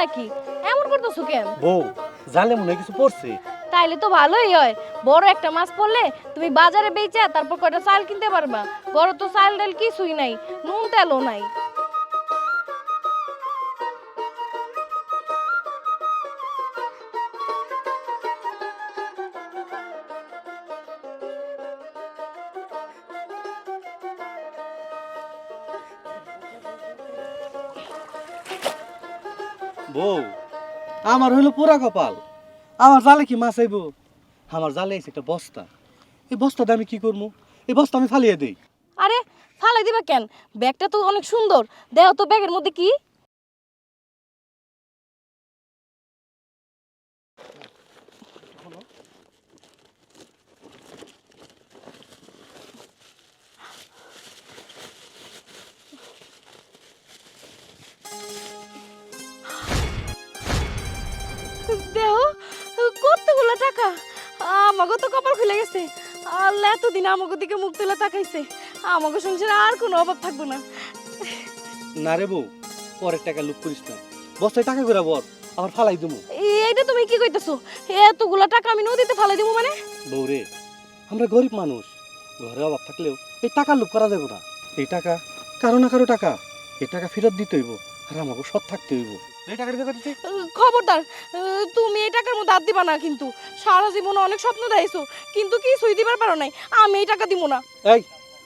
নাকি? এমন করতেছো কেন? বউ জালে মনে কিছু পড়ছে। তাইলে তো ভালোই হয়। বড় একটা মাছ পড়লে তুমি বাজারে বেচা তারপর কয়টা চাল কিনতে পারবা? বড় তো চাল ডাল কিছুই নাই নুন তেলও নাই। বউ। আমার হইল পুরা কপাল। আমার জালে কি মাছ আইব? আমার জালে আইছে একটা বস্তা। এই বস্তাটা আমি কি করব এই বস্তা আমি ফালিয়ে দিই। আরে ফালাই দিবা কেন? ব্যাগটা তো অনেক সুন্দর। দেও তো ব্যাগের মধ্যে কি? আমাকে দিকে মুখ তুলে তাকাইছে। আমাকে সংসারে আর কোনো অভাব থাকব না। না রে বউ পরের টাকা লুক করিস না। বস্তায় টাকা করে বর আবার ফালাই দেবো এইটা তুমি কি কইতেছো? এতগুলো টাকা আমি নদীতে ফালাই দিব মানে? বউ রে আমরা গরিব মানুষ। ঘরে অভাব থাকলেও এই টাকা লুপ করা যাবে না। এই টাকা কারও না কারও টাকা এই টাকা ফেরত দিতে হইব। আর আমাকে সৎ থাকতে হইব। এই খবরদার তুমি এই টাকার মধ্যে হাত দিবা না কিন্তু। সারা জীবনে অনেক স্বপ্ন দেখাইছো কিন্তু কিছুই দিবার পারো নাই। আমি এই টাকা দিব না। এই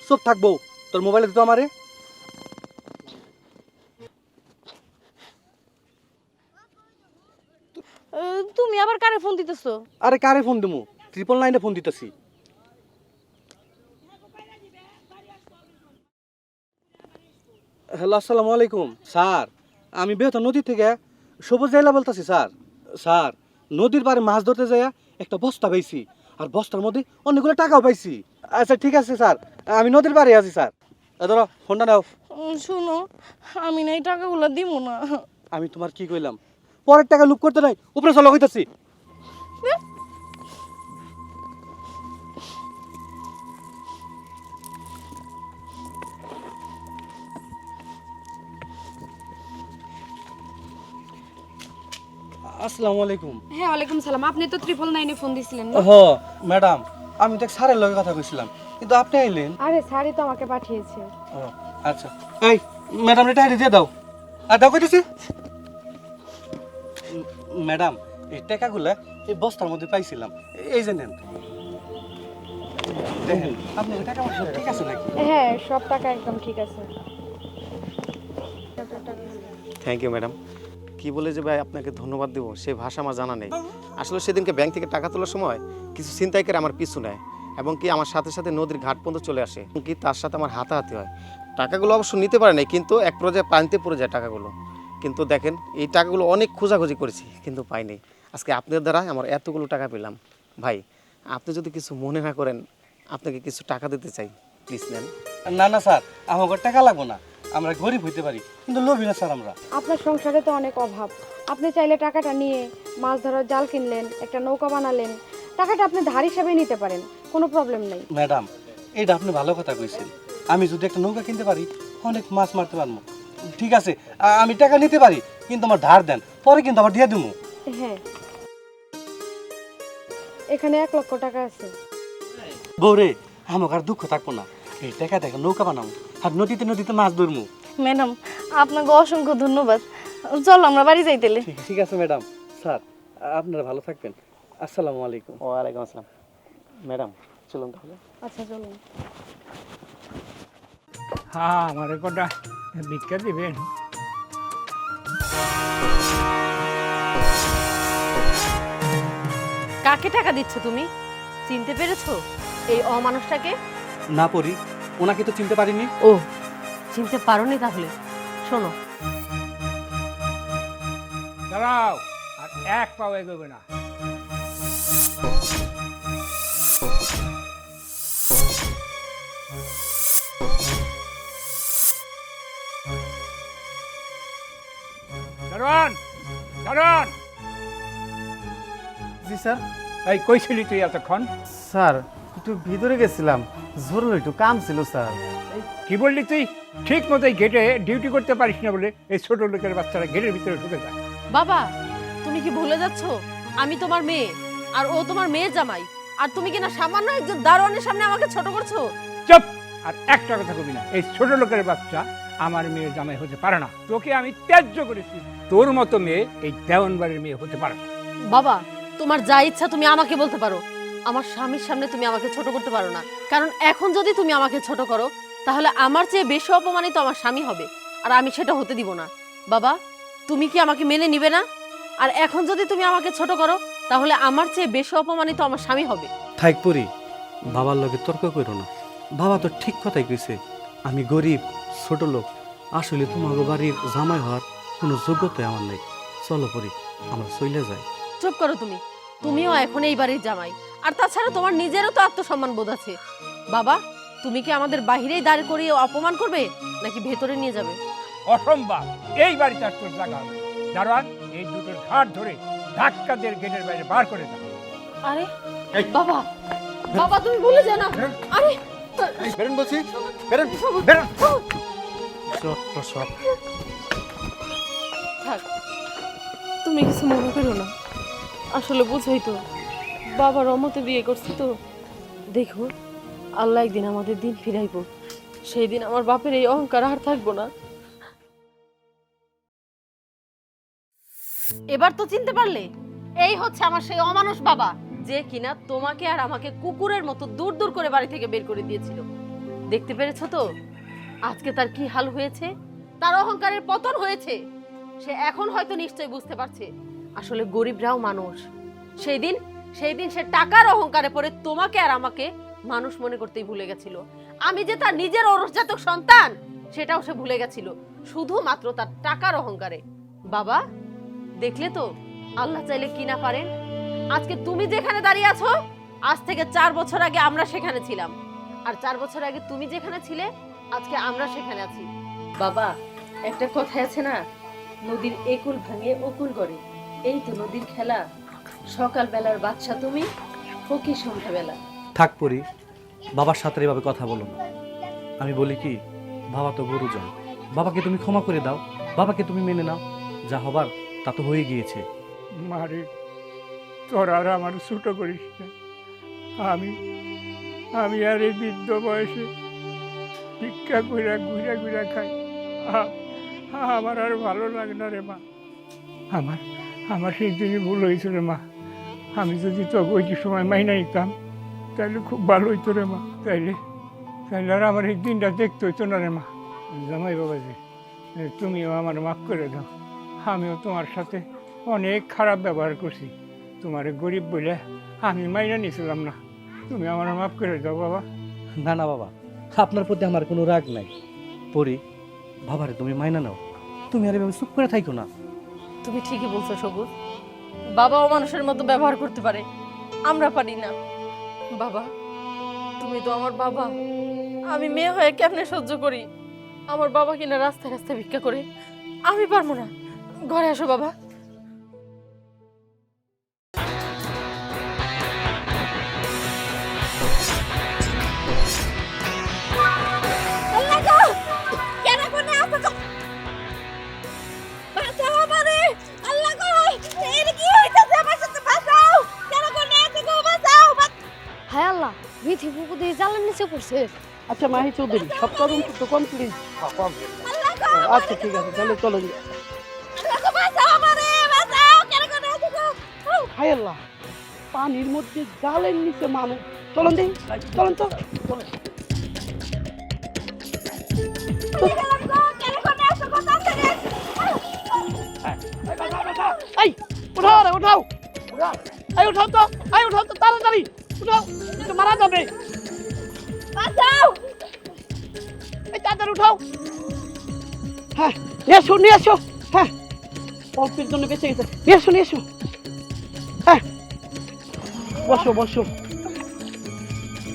সব থাকব তোর মোবাইলে দিত আমারে। তুমি আবার কারে ফোন দিতেছো? আরে কারে ফোন দিমু? ট্রিপল নাইনে ফোন দিতেছি। হ্যালো আসসালামু আলাইকুম স্যার। আমি বেহতা নদী থেকে সবুজ জাইলা বলতেছি স্যার। স্যার নদীর পাড়ে মাছ ধরতে যাইয়া একটা বস্তা পাইছি আর বস্তার মধ্যে অনেকগুলো টাকাও পাইছি। আচ্ছা ঠিক আছে স্যার। আমি নদীর পাড়ে আছি স্যার। ধরো ফোনটা নাও। শোনো আমি না এই টাকাগুলো দিব না। আমি তোমার কি কইলাম? পরের টাকা লুপ করতে নাই উপরে চলো হইতাছি আসসালামু আলাইকুম। হ্যাঁ ওয়ালাইকুম সালাম। আপনি তো ট্রিপল নাইনে ফোন দিছিলেন না? হ ম্যাডাম আমি তো স্যারের লগে কথা কইছিলাম। কিন্তু আপনি আইলেন। আরে স্যারই তো আমাকে পাঠিয়েছে। ও আচ্ছা। এই ম্যাডাম এটা দিয়ে দাও। আর দাও কইতেছি। ম্যাডাম এই টাকাগুলা এই বস্তার মধ্যে পাইছিলাম। এই যে নেন। দেখেন আপনার টাকা ঠিক আছে নাকি? হ্যাঁ সব টাকা একদম ঠিক আছে। থ্যাংক ইউ ম্যাডাম কি বলে যে ভাই আপনাকে ধন্যবাদ দেবো? সে ভাষা আমার জানা নেই। আসলে সেদিনকে ব্যাংক থেকে টাকা তোলার সময় কিছু ছিনতাইকারী আমার পিছু নেয় এবং কি আমার সাথে সাথে নদীর ঘাট পর্যন্ত চলে আসে। কি তার সাথে আমার হাতাহাতি হয়। টাকাগুলো অবশ্য নিতে পারে নাই, কিন্তু এক পর্যায়ে পানিতে পড়ে যায় টাকাগুলো। কিন্তু দেখেন, এই টাকাগুলো অনেক খোঁজাখুঁজি করেছি, কিন্তু পাইনি আজকে আপনার দ্বারা আমার এতগুলো টাকা পেলাম। ভাই, আপনি যদি কিছু মনে না করেন, আপনাকে কিছু টাকা দিতে চাই প্লিজ নেন। না না, স্যার, আমাকে টাকা লাগবো না। আমরা গরিব হইতে পারি কিন্তু লোভী না স্যার আমরা। আপনার সংসারে তো অনেক অভাব। আপনি চাইলে টাকাটা নিয়ে মাছ ধরার জাল কিনলেন একটা নৌকা বানালেন। টাকাটা আপনি ধার হিসাবে নিতে পারেন কোনো প্রবলেম নেই। ম্যাডাম এইটা আপনি ভালো কথা কইছেন। আমি যদি একটা নৌকা কিনতে পারি অনেক মাছ মারতে পারব। ঠিক আছে আমি টাকা নিতে পারি কিন্তু আমার ধার দেন পরে কিন্তু আবার দিয়ে দেবো হ্যাঁ। এখানে এক লক্ষ টাকা আছে। বৌরে আমাকে আর দুঃখ থাকব না। এই টাকা দেখে নৌকা বানাবো আর নদীতে নদীতে মাছ ধরবো ম্যাডাম আপনাকে অসংখ্য ধন্যবাদ। চলো আমরা বাড়ি যাইতেলে ঠিক ঠিক আছে ম্যাডাম। স্যার আপনারা ভালো থাকবেন। আসসালামু আলাইকুম। ওয়ালাইকুম আসসালাম। ম্যাডাম চলুন তাহলে। আচ্ছা চলুন। হ্যাঁ আমারে কটা ভিক্ষা দিবেন। কাকে টাকা দিচ্ছ তুমি? চিনতে পেরেছ? এই অমানুষটাকে? না পড়ি। ওনাকে তো চিনতে পারিনি। ও চিনতে পারোনি তাহলে। শোনো। দাঁড়াও আর এক পাও এগোবে না। দারোয়ান দারোয়ান। জি স্যার। এই কইছিলি তুই এতক্ষণ? স্যার একটু ভিতরে গেছিলাম। জরুরি একটু কাম ছিল স্যার। কি বললি তুই? ঠিক মতো গেটে ডিউটি করতে পারিস না বলে এই ছোট লোকের বাচ্চারা গেটের ভিতরে ঢুকে যায়। বাবা তুমি কি ভুলে যাচ্ছ? আমি তোমার মেয়ে আর ও তোমার মেয়ের জামাই। আর তুমি কি না সামান্য একজন দারোয়ানের সামনে আমাকে ছোট করছ? চুপ! আর একটা কথা কবি না এই ছোট লোকের বাচ্চা আমার মেয়ে জামাই হতে পারে না। তোকে আমি ত্যায্য করেছি তোর মতো মেয়ে এই দেওয়ান বাড়ির মেয়ে হতে পারে না। বাবা তোমার যা ইচ্ছা তুমি আমাকে বলতে পারো। আমার স্বামীর সামনে তুমি আমাকে ছোট করতে পারো না। কারণ এখন যদি তুমি আমাকে ছোট করো তাহলে আমার চেয়ে বেশি অপমানিত আমার স্বামী হবে। আর আমি সেটা হতে দিব না। বাবা তুমি কি আমাকে মেনে নিবে না? আর এখন যদি তুমি আমাকে ছোট করো তাহলে আমার চেয়ে বেশি অপমানিত আমার স্বামী হবে। থাক পরি বাবার লগে তর্ক করো না। বাবা তো ঠিক কথাই কইছে আমি গরিব ছোট লোক আসলে তোমাকে বাড়ির জামাই হওয়ার কোনো যোগ্যতা আমার নেই। চলো পরি আমরা চলে যাই। চুপ করো তুমি। তুমিও এখন এই বাড়ির জামাই। আর তাছাড়া তোমার নিজেরও তো আত্মসম্মান বোধ আছে। বাবা তুমি কি আমাদের বাহিরেই দাঁড় করিয়ে অপমান করবে নাকি ভেতরে নিয়ে যাবে? অসম্ভব। এই বাড়িতে আর তোর জায়গা হবে দারোয়ান এই দুটোর ঘাট ধরে ধাক্কা দিয়ে গেটের বাইরে বার করে দাও। আরে বাবা বাবা তুমি ভুলে যাও না। আরে বেরোন বলছি। বেরোন বেরো চট সব। থাক। তুমি কিছু মনে করো না। আসলে বুঝোই তো। বাবার অমতে বিয়ে করছি তো। দেখো আল্লাহ একদিন আমাদের দিন ফিরাইবো। সেই দিন আমার বাপের এই অহংকার আর থাকব না। এবার তো চিনতে পারলে এই হচ্ছে আমার সেই অমানুষ বাবা। যে কিনা তোমাকে আর আমাকে কুকুরের মতো দূর দূর করে বাড়ি থেকে বের করে দিয়েছিল। দেখতে পেরেছ তো? আজকে তার কি হাল হয়েছে? তার অহংকারের পতন হয়েছে। সে এখন হয়তো নিশ্চয়ই বুঝতে পারছে। আসলে গরিবরাও মানুষ। সেই দিন সেই দিন সে টাকার অহংকারে পড়ে তোমাকে আর আমাকে মানুষ মনে করতেই ভুলে গেছিল। আমি যে তার নিজের ঔরসজাতক সন্তান, সেটাও সে ভুলে গেছিল। শুধুমাত্র তার টাকার অহংকারে। বাবা, দেখলে তো, আল্লাহ চাইলে কি না পারেন? আজকে তুমি যেখানে দাঁড়িয়ে আছো, আজ থেকে চার বছর আগে আমরা সেখানে ছিলাম। আর চার বছর আগে তুমি যেখানে ছিলে, আজকে আমরা সেখানে আছি। বাবা, একটা কথা আছে না, নদীর একুল ভাঙে অকুল করে এই তো নদীর খেলা। সকাল বেলার বাচ্চা তুমি ফকির সন্ধ্যাবেলা। থাক পরি বাবার সাথে এভাবে কথা বলো না। আমি বলি কি বাবা তো গুরুজন। বাবাকে তুমি ক্ষমা করে দাও বাবাকে তুমি মেনে নাও। যা হবার তা তো হয়ে গিয়েছে। মারে তোর আর আমার ছোট করিস না। আমি আমি আর এই বৃদ্ধ বয়সে ভিক্ষা কইরা ঘুরা ঘুরা খাই। আ- আমার আর ভালো লাগে না রে মা। আমার আমার সেই দিনই ভুল হয়েছিল মা। আমি যদি তো ওই যে সময় মাইনা নিতাম তাহলে খুব ভালো হইতো রে মা তাইলে। তাইলে আর আমার এই দিনটা দেখতে হইতো না রে মা। জামাই এ, তুমিও আমার মাফ করে দাও। আমিও তোমার সাথে অনেক খারাপ ব্যবহার করছি। তোমার গরিব বলে আমি মাইনা নিয়েছিলাম না। তুমি আমার মাফ করে দাও বাবা। না না বাবা আপনার প্রতি আমার কোনো রাগ নাই। পরি বাবারে তুমি মাইনা নাও। তুমি আর এভাবে চুপ করে থাইকো না। তুমি ঠিকই বলছো, সবুজ। বাবাও মানুষের মতো ব্যবহার করতে পারে। আমরা পারি না। বাবা, তুমি তো আমার বাবা। আমি মেয়ে হয়ে কেমনে সহ্য করি? আমার বাবা কিনা রাস্তায় রাস্তায় ভিক্ষা করে। আমি পারব না। ঘরে আসো, বাবা। পুকু দিয়ে জালের নিচে পড়ছে। আচ্ছা মাহি চৌধুরী, সব তদন্ত তো কমপ্লিট আচ্ছা ঠিক আছে, তাহলে চলেন। হায় আল্লাহ, পানির মধ্যে জালের নিচে মানুষ। চলেন দিই চলেন তো। এই, উঠাও রে, উঠাও। এই, উঠাও তো, এই, উঠাও তো, তাড়াতাড়ি। মারা যাবে। এই তাড়াতাড়ি উঠাও। হ্যাঁ নিয়ে এসো নিয়ে এসো। হ্যাঁ অল্পের জন্য বেঁচে গেছে। নিয়ে এসো নিয়ে এসো। হ্যাঁ বসো বসো।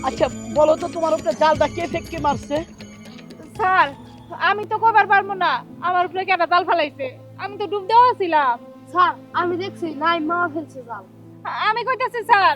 আচ্ছা বলো তো তোমার উপরে জালটা কে ফেঁকে মারছে? স্যার আমি তো কবার পারব না। আমার উপরে কেটা জাল ফেলাইছে? আমি তো ডুব দেওয়া ছিলাম। স্যার আমি দেখছি নাই মা ফেলছে জাল। আমি কইতাছি স্যার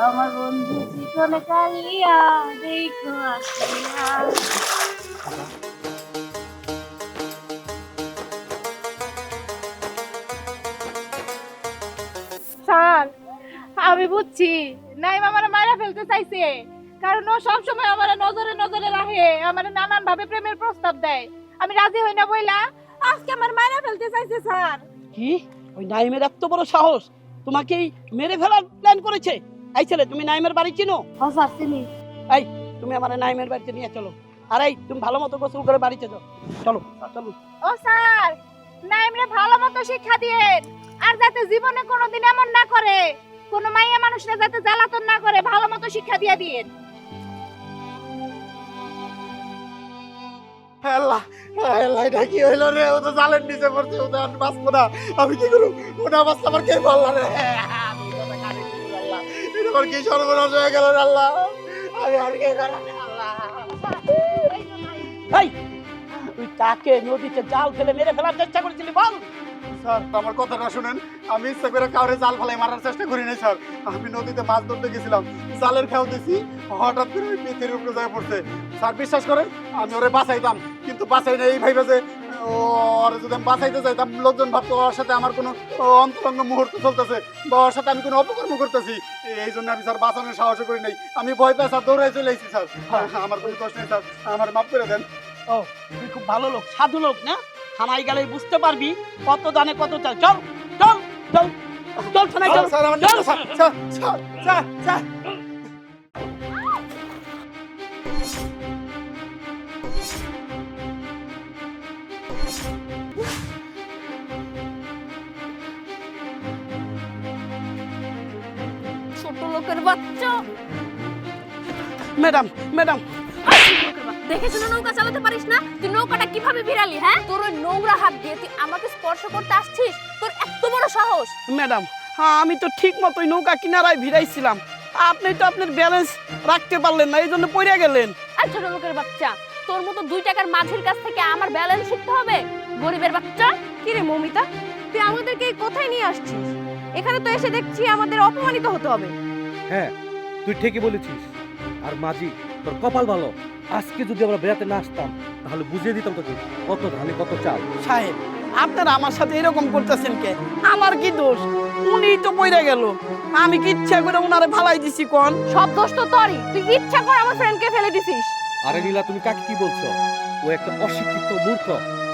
আমার বন্ধু চিকন কালিয়া দেখো আসিয়া। স্যার আমি বুঝছি নাইম আমার মারা ফেলতে চাইছে। কারণ ও সবসময় আমার নজরে নজরে রাখে আমার নানান ভাবে প্রেমের প্রস্তাব দেয়। আমি রাজি হই না বইলা আজকে আমার মারা ফেলতে চাইছে স্যার। কি? ওই নাইমের এত বড় সাহস তোমাকে এই মেরে ফেলার প্ল্যান করেছে? এই ছেলে তুমি নাইমের বাড়ি চিনো? স্যার চিনি। এই তুমি আমার নাইমের বাড়িতে নিয়ে চলো। আর এই তুমি ভালো মতো গোসল করে বাড়িতে যাও। চলো চলো। ও স্যার নাইমরে ভালো মতো শিক্ষা দিয়েন। আর যাতে জীবনে কোনোদিন এমন না করে কোনো মাইয়া মানুষরা যাতে জ্বালাতন না করে ভালো মতো শিক্ষা দিয়ে দিয়েন। আল্লাহ আল্লাহ এটা কি হইল রে? ও তো জালের নিচে পড়ছে ও তো আর বাঁচবো না। আমি কি করব ও না বাঁচতে আমার কে বললা রে? আমার কি সর্বনাশ হয়ে গেল আল্লাহ? আমি আর কি আল্লাহ? তুই কাকে নদীতে জাল ফেলে মেরে ফেলার চেষ্টা করেছিলি বল। স্যার আমার কথাটা শুনেন। আমি ইচ্ছা করে কাউরে জাল ফেলাই মারার চেষ্টা করি নাই স্যার। আমি নদীতে মাছ ধরতে গেছিলাম। জালের খেয়াল দিছি হঠাৎ করে ওই পিথের উপরে যায় পড়ছে। স্যার বিশ্বাস করেন আমি ওরে বাঁচাইতাম। কিন্তু বাঁচাই না এই ভাইবে যে ওর যদি আমি বাঁচাইতে যাইতাম লোকজন ভাবতো ওর সাথে আমার কোনো অন্তরঙ্গ মুহূর্ত চলতেছে। বা ওর সাথে আমি কোনো অপকর্ম করতেছি। এই জন্য আমি স্যার বাঁচানোর সাহস করি নাই। আমি ভয় পাই স্যার দৌড়াই চলে এসেছি স্যার। আমার কোনো দোষ নেই স্যার। আমার মাফ করে দেন। ও তুই খুব ভালো লোক সাধু লোক না? থানায় গেলে বুঝতে পারবি কত দানে কত চাল। চল চল চল চল থানায় চল। স্যার আমার চল। Sir sir sir sir. ছোট লোকের বাচ্চা। Madam madam. শুনে নৌকা চালাতে পারিস না? তুই নৌকাটা কীভাবে ভিড়ালি হ্যাঁ? তোর ওই নোংরা হাত দিয়ে তুই আমাকে স্পর্শ করতে আসছিস? তোর এত বড় সাহস। ম্যাডাম হ্যাঁ আমি তো ঠিক মতোই নৌকা কিনারায় ভিড়াইছিলাম। আপনি তো আপনার ব্যালেন্স রাখতে পারলেন না এই জন্য পড়ে গেলেন। আর ছোট লোকের বাচ্চা তোর মতো দুই টাকার মাঝির কাছ থেকে আমার ব্যালেন্স শিখতে হবে? গরিবের বাচ্চা? কি রে মমিতা তুই আমাদেরকে কোথায় নিয়ে আসছিস? এখানে তো এসে দেখছি আমাদের অপমানিত হতে হবে। হ্যাঁ তুই ঠিকই বলেছিস। আর মাঝি তোর কপাল ভালো। আজকে যদি আমরা বেড়াতে না আসতাম তাহলে বুঝিয়ে দিতাম তোকে কত ধানে কত চাল। সাহেব আপনারা আমার সাথে এরকম করতেছেন কে? আমার কি দোষ? উনি তো পড়ে গেল। আমি কি ইচ্ছা করে ওনারে ভালাই দিছি কোন? সব দোষ তো তোরই। তুই ইচ্ছা করে আমার ফ্রেন্ডকে ফেলে দিছিস। আরে নীলা তুমি কাকে কি বলছো? ও একটা অশিক্ষিত মূর্খ।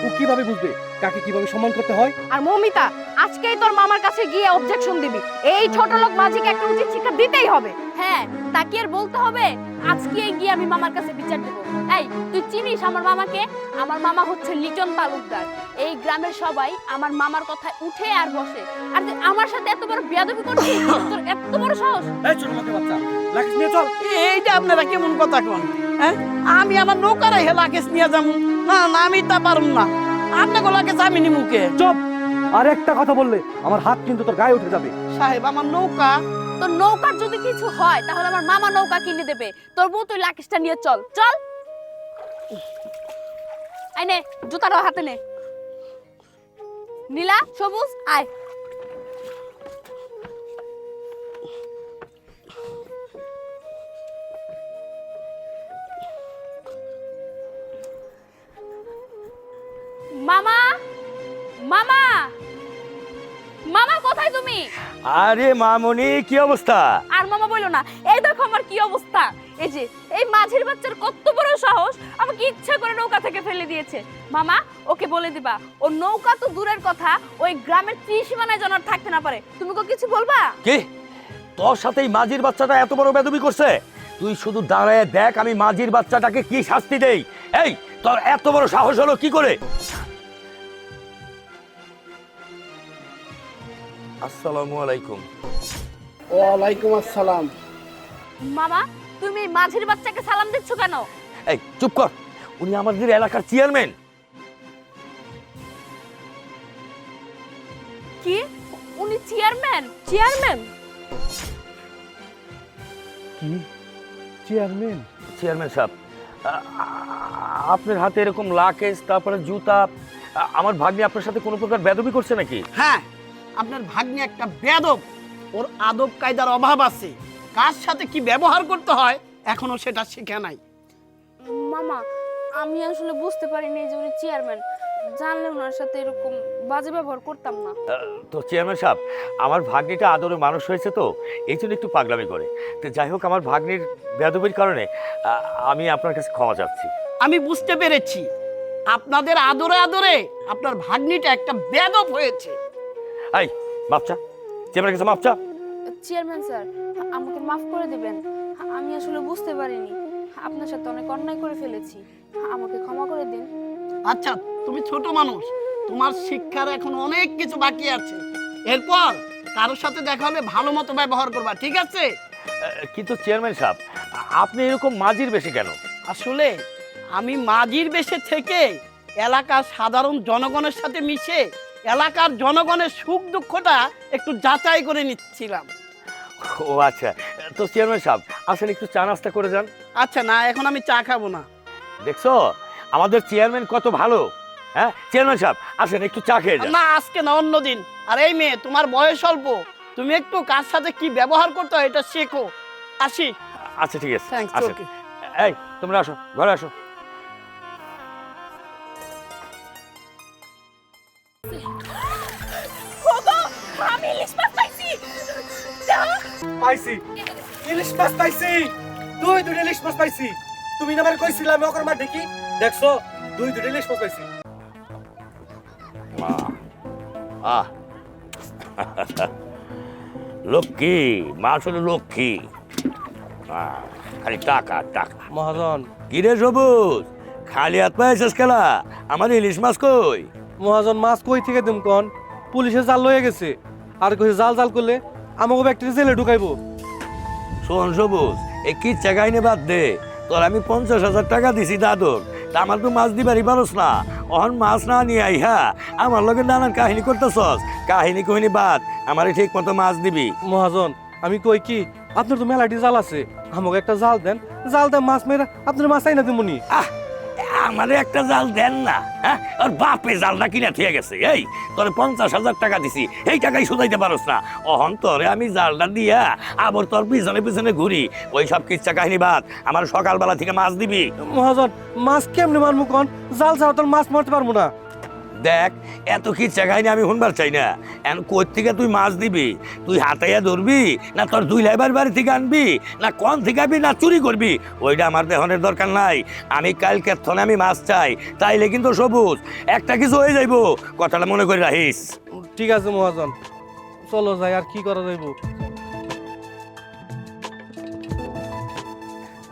ও কীভাবে বুঝবে কাকে কীভাবে সম্মান করতে হয়? আর মমিতা, আজকেই তোর মামার কাছে গিয়ে অবজেকশন দিবি। এই ছোট লোক মাঝিকে একটা উচিত শিক্ষা দিতেই হবে। হ্যাঁ তাকে আর বলতে হবে? আজকে গিয়ে আমি মামার কাছে বিচার দেব। এই তুই চিনিস আমার মামাকে? আমার মামা হচ্ছে লিটন তালুকদার। এই গ্রামের সবাই আমার মামার কথায় উঠে আর বসে। আর তুই আমার সাথে এত বড় বেয়াদবি করছিস? তোর এত বড় সাহস? এই ছোট লোকের বাচ্চা লাকিস নিয়ে চল। এইটা আপনারা কেমন কথা কোন হ্যাঁ? আমি আমার নৌকারে হে লাকেশ নিয়ে যাব। না না আমি তা পারুম না। আপনাকে আমি নিমুকে চুপ। আর একটা কথা বললে আমার হাত কিন্তু তোর গায়ে উঠে যাবে। সাহেব আমার নৌকা তোর নৌকার যদি কিছু হয়, তাহলে আমার মামা নৌকা কিনে দেবে। তোর বউ তুই লাকিসটা নিয়ে চল। চল। আয় নে, জুতাটা হাতে নে। নীলা, সবুজ, আয়। আরে মামনি কি অবস্থা? আর মামা বলল না এই দেখো আমার কি অবস্থা। এই যে এই মাঝের বাচ্চার কত বড় সাহস আমাকে ইচ্ছা করে নৌকা থেকে ফেলে দিয়েছে। মামা ওকে বলে দিবা ও নৌকা তো দূরের কথা ওই গ্রামের ত্রিসীমানায় যেন আর থাকতে না পারে। তুমি কি কিছু বলবা? কি? তোর সাথে এই মাঝির বাচ্চাটা এত বড় বেদবি করছে? তুই শুধু দাঁড়ায় দেখ আমি মাঝির বাচ্চাটাকে কি শাস্তি দেই। এই তোর এত বড় সাহস হলো কি করে? আসসালামু আলাইকুম। ওয়ালাইকুম আসসালাম। মামা তুমি মাঝের বাচ্চাকে সালাম দিচ্ছ কেন? এই চুপ কর। উনি আমাদের এলাকার চেয়ারম্যান। কি? উনি চেয়ারম্যান? চেয়ারম্যান? কি? চেয়ারম্যান? চেয়ারম্যান সাহেব আপনার হাতে এরকম লাকেজ তারপরে জুতা আমার ভাগ্নি আপনার সাথে কোনো প্রকার বেদবি করছে নাকি? হ্যাঁ আপনার ভাগ্নে একটা বেদব ওর আদব কায়দার অভাব আছে। কার সাথে কি ব্যবহার করতে হয় এখনও সেটা শেখে নাই। মামা আমি আসলে বুঝতে পারিনি যে উনি চেয়ারম্যান জানলে ওনার সাথে এরকম বাজে ব্যবহার করতাম না। তো চেয়ারম্যান সাহেব আমার ভাগ্নিটা আদরে মানুষ হয়েছে তো এই জন্য একটু পাগলামি করে। তো যাই হোক আমার ভাগ্নির বেদবির কারণে আ, আমি আপনার কাছে ক্ষমা চাচ্ছি। আমি বুঝতে পেরেছি। আপনাদের আদরে আদরে আপনার ভাগ্নিটা একটা বেদব হয়েছে। এই মাপচা চেয়ারম্যানের কাছে মাপচা চেয়ারম্যান স্যার আমাকে মাফ করে দিবেন। আমি আসলে বুঝতে পারিনি। আপনার সাথে অনেক অন্যায় করে ফেলেছি। আমাকে ক্ষমা করে দিন। আচ্ছা তুমি ছোট মানুষ। তোমার শিক্ষার এখন অনেক কিছু বাকি আছে। এরপর কারোর সাথে দেখা হলে ভালো মতো ব্যবহার করবা ঠিক আছে? কিন্তু চেয়ারম্যান সাহেব আপনি এরকম মাঝির বেশি কেন? আসলে আমি মাঝির বেশে থেকে এলাকার সাধারণ জনগণের সাথে মিশে এলাকার জনগণের সুখ দুঃখটা একটু যাচাই করে নিচ্ছিলাম। ও আচ্ছা তো চেয়ারম্যান সাহেব আসলে একটু চা নাস্তা করে যান। আচ্ছা না এখন আমি চা খাব না। দেখছ আমাদের চেয়ারম্যান কত ভালো হ্যাঁ? চেয়ারম্যান সাহেব আসেন একটু চা খেয়ে যান। না আজকে না অন্যদিন। আর এই মেয়ে তোমার বয়স অল্প। তুমি একটু কার সাথে কি ব্যবহার করতে হয় এটা শেখো। আসি। আচ্ছা ঠিক আছে। আসেন। এই তোমরা আসো ঘরে আসো। পাইছি। ইলিশ মাছ পাইছি। দুই দুই ইলিশ মাছ পাইছি। তুমি না আমার কইছিলা আমি ওকর মা দেখি। দেখছ দুই দুই ইলিশ মাছ পাইছি। আহ লক্ষ্মী মা আসলে লক্ষ্মী। আহ, খালি টাকা টাকা। মহাজন। কিরে সবুজ? খালি হাত পাইছিস খেলা আমার ইলিশ মাছ কই? মহাজন মাছ কই থেকে দিম কন? পুলিশে জাল লয়ে গেছে। আর কইছে জাল জাল করলে আমাকে ব্যক্তির জেলে ঢুকাইবো। শোন সবুজ এই কি চাগাইনে বাদ দে। তোর আমি পঞ্চাশ হাজার টাকা দিছি দাদর। তা আমার তো মাছ দিবারই পারস না। অহন মাছ না নিয়ে আই হ্যাঁ? আমার লগে নানান কাহিনী করতেছস। কাহিনী কহিনী বাদ আমারে ঠিক মতো মাছ দিবি। মহাজন আমি কই কি? আপনার তো মেলাটি জাল আছে। আমাকে একটা জাল দেন। জাল দেন মাছ মেরা আপনার মাছ আইনা দিমুনি। আহ! আমারে একটা জাল দেন না হ্যাঁ? আর বাপে জালটা কিনা থিয়ে গেছে, এই, তোরে পঞ্চাশ হাজার টাকা দিছি, এই টাকাই শুধাইতে পারস না। অহন তোরে আমি জালটা দিয়া আবার তোর পিছনে পিছনে ঘুরি, ওই সব কিচ্ছা কাহিনী বাদ, আমার সকালবেলা থেকে মাছ দিবি। মহাজন, মাছ কেমনে মারমু কন? জাল ছাড়া তোর মাছ মারতে পারব না। দেখ এত কি কিচ্ছা কাহিনী আমি শুনবার চাই না। এখন কোথ থেকে তুই মাছ দিবি? তুই হাতাইয়া ধরবি? না তোর দুই লাইবার বাড়ি থেকে আনবি? না কন থেকে না চুরি করবি? ওইটা আমার দেহনের দরকার নাই। আমি কালকে থনে আমি মাছ চাই তাইলে কিন্তু সবুজ। একটা কিছু হয়ে যাইবো। কথাটা মনে করে রাখিস। ঠিক আছে মহাজন। চলো যাই আর কি করা যাইব?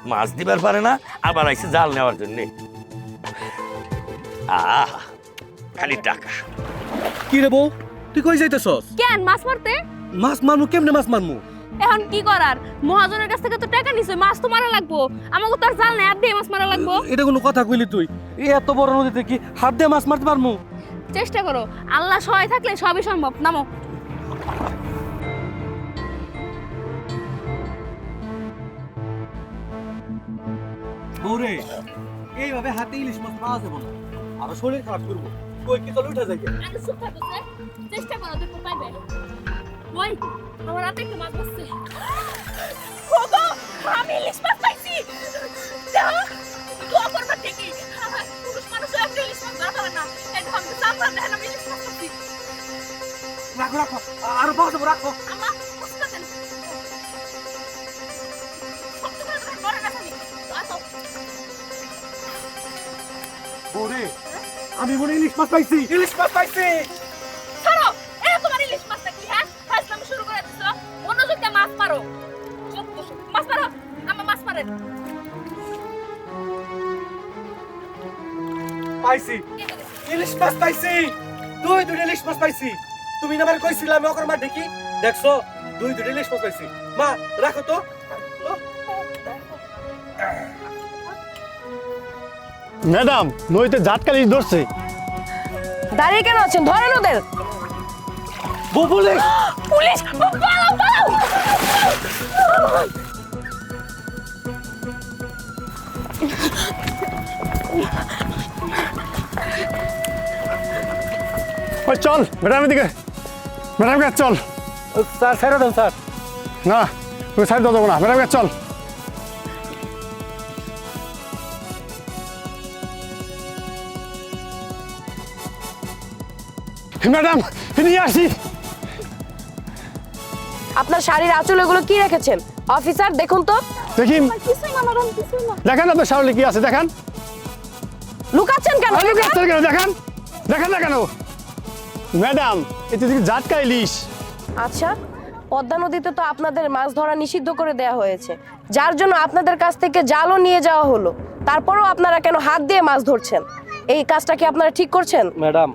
মাছ দিবার পারে না আবার আইসে জাল নেওয়ার জন্যে। আহ! খালি টাকা। কি রে বউ? তুই কই যাইতেছস? কেন মাছ মারতে? মাছ মারমু কেমনে মাছ মারমু? এখন কি করার? মহাজনের কাছ থেকে তো টাকা নিছে মাছ তো মারা লাগবো। আমাকে তো আর জাল নাই আর দিয়ে মাছ মারা লাগবো। এটা কোনো কথা কইলি তুই? এই এত বড় নদীতে কি হাত দিয়ে মাছ মারতে পারমু? চেষ্টা করো আল্লাহ সহায় থাকলে সবই সম্ভব। নামো। বউরে এইভাবে হাতে ইলিশ মাছ পাওয়া যাবে না। আরও শরীর খারাপ করব। কই কি চলে উঠে যাই আরে চুপ থাকো স্যার চেষ্টা করো দেখো পাইবে ওই আমার হাতে একটা মাছ বসছে ওগো আমি ইলিশ মাছ পাইছি। যাও দোয়া করবা ঠিকই। পুরুষ মানুষ একটা ইলিশ মাছ ধরা পারে না। এই আমি সামনে দেখেন আমি ইলিশ মাছ পাইছি রাখো রাখো আরও যাব রাখো। আমা বুঝতে আমি মনে ইলিশ মাছ পাইছি। ইলিশ মাছ পাইছি। ছাড়ো এ তোমার ইলিশ মাছ নাকি? হ্যাঁ? ফাজলামি শুরু করে দিছো। অন্য জনকে মাছ মারো। চুপ বসো মাছ মারো আমা মাছ মারেন। পাইছি। ইলিশ মাছ পাইছি। দুই দুই ইলিশ মাছ পাইছি। তুমি না আমার কইছিলা আমি ওকর মা দেখি দেখছ দুই দুই ইলিশ মাছ পাইছি। মা রাখো তো। ম্যাডাম নইতে ঝাটকালি ধরছে। দাঁড়িয়ে কেন আছেন? ধরেন ওদের। পুলিশ! পুলিশ! পালাও পালাও! ওই চল ম্যাডাম এদিকে। ম্যাডাম চল। স্যার ছেড়ে স্যার। না তুই সাইড দেবো না। ম্যাডাম চল। ম্যাডাম নিয়ে আসি। আপনার শাড়ির আঁচল এগুলো কি রেখেছেন? অফিসার দেখুন তো। দেখি কিছুই না ম্যাডাম কিছুই না। দেখেন আপনার সামনে কি আছে দেখেন। লুকাচ্ছেন কেন? কাছে কেন? দেখেন। দেখেন না কেন? ম্যাডাম এটা দিকে জাটকা ইলিশ। আচ্ছা পদ্মা নদীতে তো আপনাদের মাছ ধরা নিষিদ্ধ করে দেয়া হয়েছে। যার জন্য আপনাদের কাছ থেকে জালও নিয়ে যাওয়া হলো। তারপরেও আপনারা কেন হাত দিয়ে মাছ ধরছেন? এই কাজটা কি আপনারা ঠিক করছেন? ম্যাডাম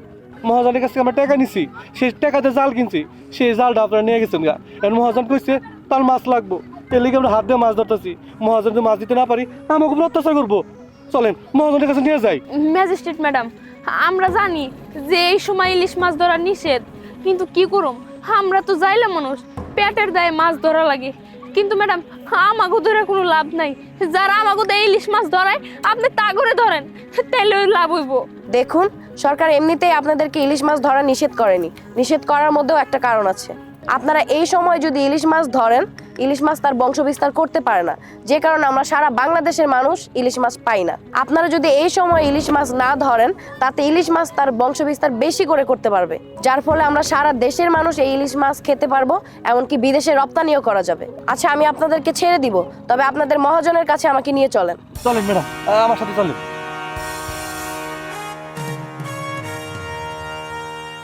মহাজনের কাছে আমরা টাকা নিছি সেই টাকাতে জাল কিনছি সেই জালটা আপনারা নিয়ে গেছেন গা। এখন মহাজন কইছে, তার মাছ লাগবো। এর লিগে আমরা হাত দিয়ে মাছ ধরতেছি। মহাজন যদি মাছ দিতে না পারি আমাকে অত্যাচার করব। চলেন, মহাজনের কাছে নিয়ে যাই। ম্যাজিস্ট্রেট ম্যাডাম, আমরা জানি যে এই সময় ইলিশ মাছ ধরা নিষেধ, কিন্তু কি করুম? আমরা তো যাইলে মানুষ, পেটের দায়ে মাছ ধরা লাগে। কিন্তু ম্যাডাম, আমাগো ধরে কোনো লাভ নাই। যারা দেয় ইলিশ মাছ ধরায়, আপনি তা করে ধরেন, তাইলে লাভ হইব। দেখুন, সরকার এমনিতেই আপনাদেরকে ইলিশ মাছ ধরা নিষেধ করেনি। নিষেধ করার মধ্যেও একটা কারণ আছে। আপনারা এই সময় যদি ইলিশ মাছ ধরেন, ইলিশ মাছ তার বংশ বিস্তার করতে পারে না। যে কারণে আমরা সারা বাংলাদেশের মানুষ ইলিশ মাছ পাই না। আপনারা যদি এই সময় ইলিশ মাছ না ধরেন, তাতে ইলিশ মাছ তার বংশ বিস্তার বেশি করে করতে পারবে। যার ফলে আমরা সারা দেশের মানুষ এই ইলিশ মাছ খেতে পারব, এমনকি বিদেশে রপ্তানিও করা যাবে। আচ্ছা আমি আপনাদেরকে ছেড়ে দিব, তবে আপনাদের মহাজনের কাছে আমাকে নিয়ে চলেন। চলেন ম্যাডাম আমার সাথে চলেন।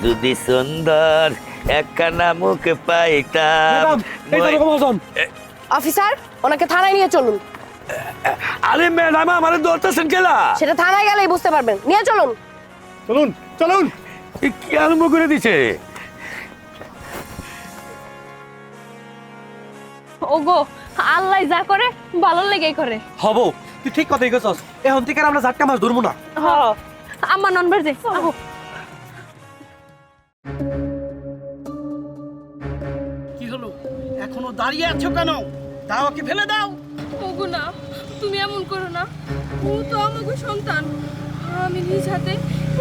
যদি সুন্দর একখানা মুখ পাইতাম। অফিসার ওনাকে থানায় নিয়ে চলুন। আরে ম্যাডাম আমার ধরতেছেন কেলা? সেটা থানায় গেলেই বুঝতে পারবেন। নিয়ে চলুন। চলুন চলুন। কি আরম্ভ করে দিছে? ওগো আল্লাহ যা করে ভালো লেগেই করে। হব। তুই ঠিক কথাই গেছস এখন থেকে আমরা জাটকা মাছ ধরবো না। হ আমার নন বাজে আহো দাঁড়িয়ে আছো কেন? দাও ওকে ফেলে দাও। ওগো না তুমি এমন করো না। ও তো আমাকে সন্তান। আমি নিজ হাতে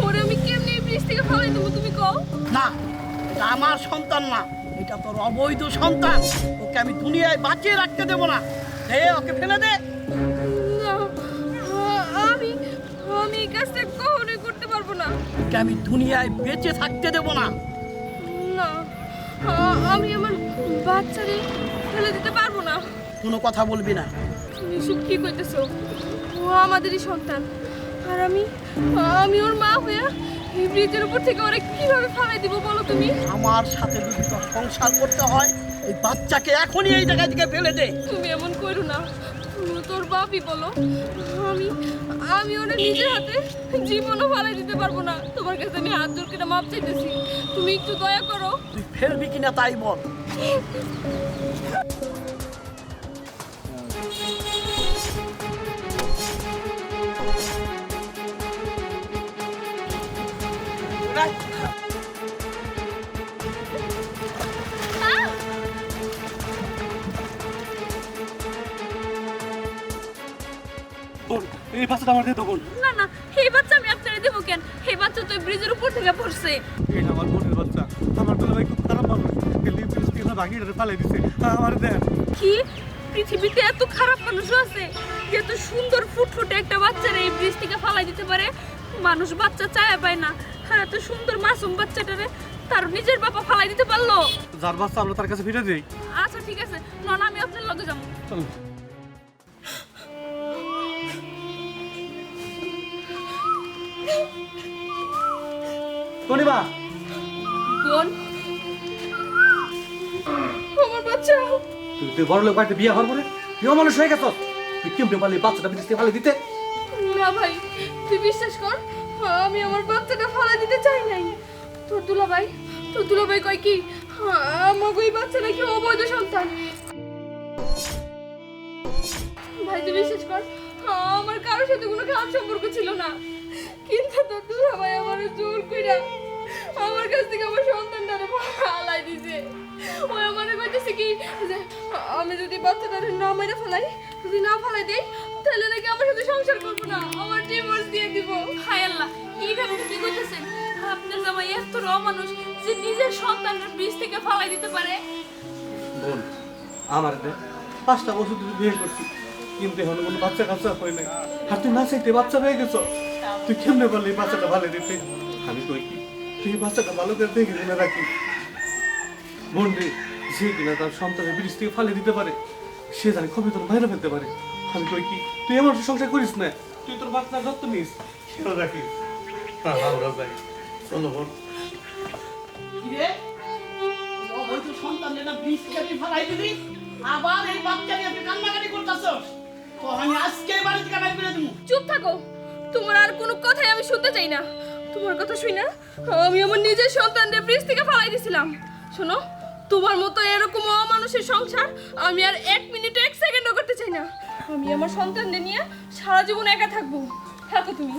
ওরে আমি কেমনি ব্রিজ থেকে ফালাই দেবো তুমি কও? না এটা আমার সন্তান না এটা তোর অবৈধ সন্তান। ওকে আমি দুনিয়ায় বাঁচিয়ে রাখতে দেবো না। দে ওকে ফেলে দে। না আমি আমি এই কাজটা কখনোই করতে পারব না। ওকে আমি দুনিয়ায় বেঁচে থাকতে দেবো না। না। আমি আমার বাচ্চারে ফেলে দিতে পারব না। কোনো কথা বলবি না। এসব কি করতেছো ও আমাদেরই সন্তান। আর আমি আমি ওর মা হইয়া এই ব্রিজের উপর থেকে ওরা কীভাবে ফালাই দিব বলো তুমি? আমার সাথে যদি তোর সংসার করতে হয় এই বাচ্চাকে এখনই এই জায়গা থেকে ফেলে দে। তুমি এমন করো না। তোর বাপই বলো। আমি আমি ওরা নিজের হাতে জীবনও ফালাই দিতে পারব না। তোমার কাছে আমি হাত জোর করে মাপ চাইতেছি। তুমি একটু দয়া করো। তুই ফেলবি কিনা তাই বল। বোন, এই বাচ্চাটা আমার দিয়ে না না এই বাচ্চা আমি আপনারে দেবো কেন? এই বাচ্চা তো ব্রিজের উপর থেকে পড়ছে। এটা আমার বোনের বাচ্চা আমার তো ভাই খুব খারাপ মানুষ। ভাঙিয়ে ফালাই দিছে। আমার দেন কি? পৃথিবীতে এত খারাপ মানুষও আছে। যে এত সুন্দর ফুটফুটে একটা বাচ্চারে এই ব্রিজ থেকে ফালাই দিতে পারে মানুষ বাচ্চা চায় পায় না। আর এত সুন্দর মাসুম বাচ্চাটারে তার নিজের বাবা ফালাই দিতে পারল। যার বাচ্চা আমরা তার কাছে ফিরে দিই। আচ্ছা ঠিক আছে। নন আমি আপনার লগে যাব। চল। তুই তুই বড় লোক বাড়িতে বিয়ে হওয়ার পরে তুই মানুষ হয়ে গেছ তুই কেমনে পারলি বাচ্চাটা বিদেশ থেকে দিতে? না ভাই, তুই বিশ্বাস কর, আমি আমার বাচ্চাটা ফালাই দিতে চাই নাই। তোর দুলাভাই তোর দুলাভাই কয় কি? আমাকে ওই বাচ্চা নাকি অবৈধ সন্তান। ভাই, তুই বিশ্বাস কর, আমার কারোর সাথে কোনো খারাপ সম্পর্ক ছিল না। কিন্তু তোর দুলাভাই আমার জোর কইরা আমার কাছ থেকে আমার সন্তানটারে ফালাই দিছে। ওই আমার কইতেছে কি যে আমি যদি বাচ্চাটারে না মেরে ফেলাই যদি না ফেলাই দেই তাহলে নাকি আমার সাথে সংসার করব না আমার ডিভোর্স দিয়ে দিব। হায় আল্লাহ এইভাবে কি কইতেছেন আপনার জামাই এত মানুষ যে নিজের সন্তানের বীজ থেকে ফালাই দিতে পারে। বোন আমার দে পাঁচটা বছর ধরে বিয়ে করছি কিন্তু এখন কোনো বাচ্চা কাচ্চা হয় নাই। আর তুই না চাইতে বাচ্চা হয়ে গেছ তুই কেমনে বললি বাচ্চাটা ভালো দিতে আমি কই কি? তুই বাচ্চাটা ভালো করে দেখে কিনে রাখি। বোন রে যে কিনা তার সন্তানের ব্রিজ থেকে ফালে দিতে পারে সে জানে কবে তোর বাইরে ফেলতে পারে। আমি কই কি তুই আমার সংসার করিস না তুই তোর বাচ্চার যত্ন নিস। খেয়াল রাখিস আমরা যাই। চলো বোন কিরে? অবৈধ সন্তানের না বিষ কেটে ফেলাই দিবি আবার এই বাচ্চা নিয়ে তুই কান্নাকাটি করতেছস। তো আমি আজকে বাড়ি থেকে বাইর করে দেবো চুপ থাকো তোমার আর কোনো কথাই আমি শুনতে চাই না। তোমার কথা শুই না আমি আমার নিজের সন্তানদের ব্রিজ থেকে ফালাই দিছিলাম। শোনো তোমার মতো এরকম অমানুষের সংসার আমি আর এক মিনিট এক সেকেন্ডও করতে চাই না। আমি আমার সন্তানদের নিয়ে সারা জীবন একা থাকব। থাকো তুমি।